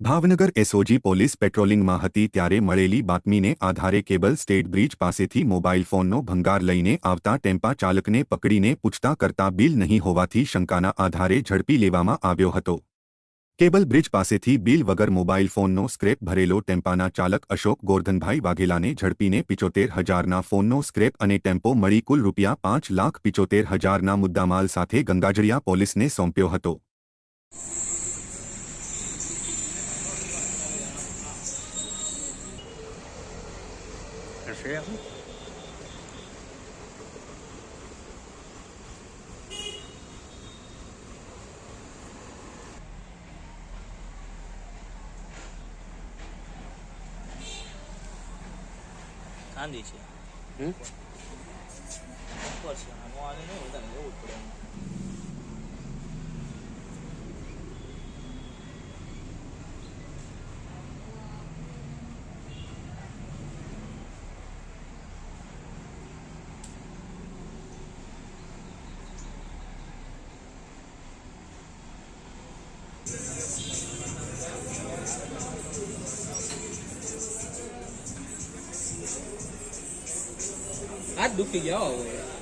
Bhavnagar SOG police પેટ્રોલિંગમાં હતી ત્યારે મળેલી બાતમીને આધારે કેબલ સ્ટેટ બ્રિજ પાસેથી મોબાઈલ ફોનનો ભંગાર લઈને આવતા ટેમ્પા ચાલકને પકડીને પૂછતા કરતા બિલ નહીં હોવાથી શંકાના આધારે ઝડપી લેવામાં આવ્યો હતો. કેબલ બ્રિજ પાસેથી બિલ વગર મોબાઈલ ફોનનો સ્ક્રેપ ભરેલો ટેમ્પાના ચાલક અશોક ગોરધનભાઈ વાઘેલાને ઝડપીને પિચોતેર હજારના ફોનનો સ્ક્રેપ અને ટેમ્પો મળી કુલ રૂપિયા પાંચ લાખ પિચોતેર હજારના મુદ્દામાલ સાથે ગંગાજળિયા પોલીસને સોંપ્યો હતો. 是这 fait rien. હાથ દુખી ગયા હો હવે